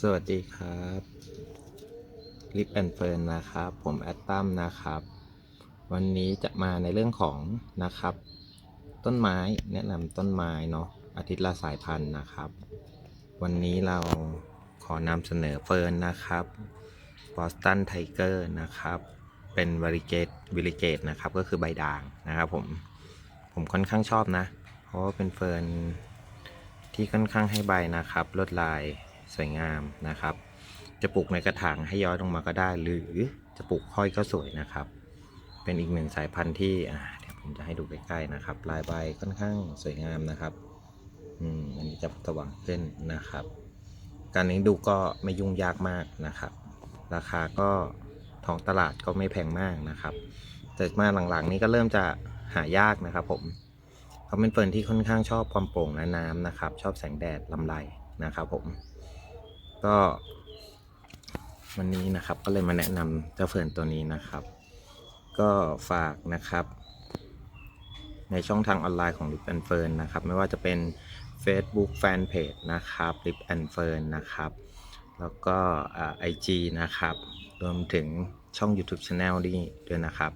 สวัสดีครับลิปแอนเฟิร์นนะครับ ผมแอดตัมนะครับ วันนี้จะมาในเรื่องของนะครับ ต้นไม้แนะนำต้นไม้เนาะอาทิตย์ละสายพันธุ์นะครับ วันนี้เราขอนำเสนอเฟิร์นนะครับบอสตันไทเกอร์นะครับ เป็นวริเกตวิลิเกตนะครับ ก็คือใบด่างนะครับผม ผมค่อนข้างชอบนะ เพราะว่าเป็นเฟิร์นที่ค่อนข้างให้ใบนะครับ ลวดลาย สวยงามนะครับ จะปลูกในกระถางให้ย้อยลงมาก็ได้ หรือจะปลูกห้อยก็สวยนะครับ เป็นอีกหนึ่งสายพันธุ์ที่เดี๋ยวผมจะให้ดูใกล้ๆนะครับ ลายใบค่อนข้างสวยงามนะครับอืมอันนี้จะสว่างขึ้นนะครับ การเลี้ยงดูก็ไม่ยุ่งยากมากนะครับ ราคาก็ท้องตลาดก็ไม่แพงมากนะครับ แต่มาหลังๆ นี้ก็เริ่มจะหายากนะครับผมเขาเป็นเฟิร์นที่ค่อนข้างชอบความโปร่งและน้ำนะครับ ชอบแสงแดดลำไรนะครับผม ก็ วันนี้นะครับก็เลยมาแนะนำเจ้าเฟิร์นตัวนี้นะครับ ก็ฝากนะครับ ในช่องทางออนไลน์ของ Lip and Fern นะครับ ไม่ว่าจะเป็น Facebook Fanpage นะครับ Lip and Fern นะครับ แล้วก็ไอจีนะครับ รวมถึงช่อง YouTube Channel นี่ด้วยนะครับ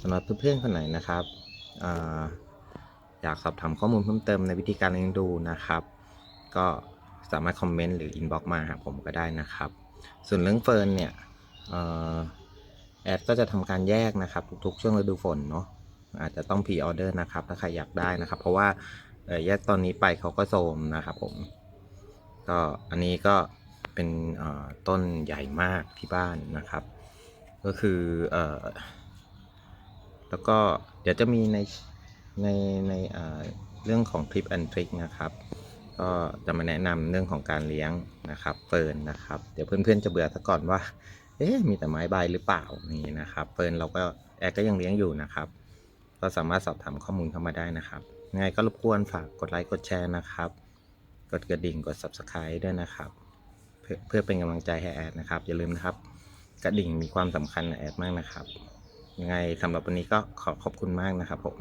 สำหรับเพื่อนๆคนไหนนะครับออยากสอบถามข้อมูลเพิ่มเติมในวิธีการเลี้ยงดูนะครับ ก็ สามารถคอมเมนต์หรืออินบ็อกมาหาผมก็ได้นะครับ ส่วนเรื่องเฟิร์นเนี่ยออแอดก็จะทำการแยกนะครับ ทุกๆช่วงฤดูฝนเนาะอาจจะต้องพรีออเดอร์นะครับ ถ้าใครอยากได้นะครับ เพราะว่าแยกตอนนี้ไปเขาก็โทรมนะครับผม ก็อันนี้ก็เป็นต้นใหญ่มากที่บ้านนะครับ ก็คืออแล้วก็เดี๋ยวจะมีในในในเรื่องของ Tip and Trick นะครับ ก็จะมาแนะนำเรื่องของการเลี้ยงนะครับเฟิร์นนะครับ เดี๋ยวเพื่อนๆจะเบื่อซะก่อนว่า เอ๊ะมีแต่ไม้ใบหรือเปล่านี่นะครับเฟิร์นเราก็แอร์ก็ยังเลี้ยงอยู่นะครับ ก็สามารถสอบถามข้อมูลเข้ามาได้นะครับยังไงก็รบกวนฝากกดไลค์กดแชร์นะครับ กดกระดิ่งกด Subscribe ด้วยนะครับ เพื่อเพื่อเป็นกำลังใจให้แอดนะครับ อย่าลืมนะครับ กระดิ่งมีความสำคัญแอดมากนะครับ ยังไงสำหรับวันนี้ก็ขอขอบคุณมากนะครับผม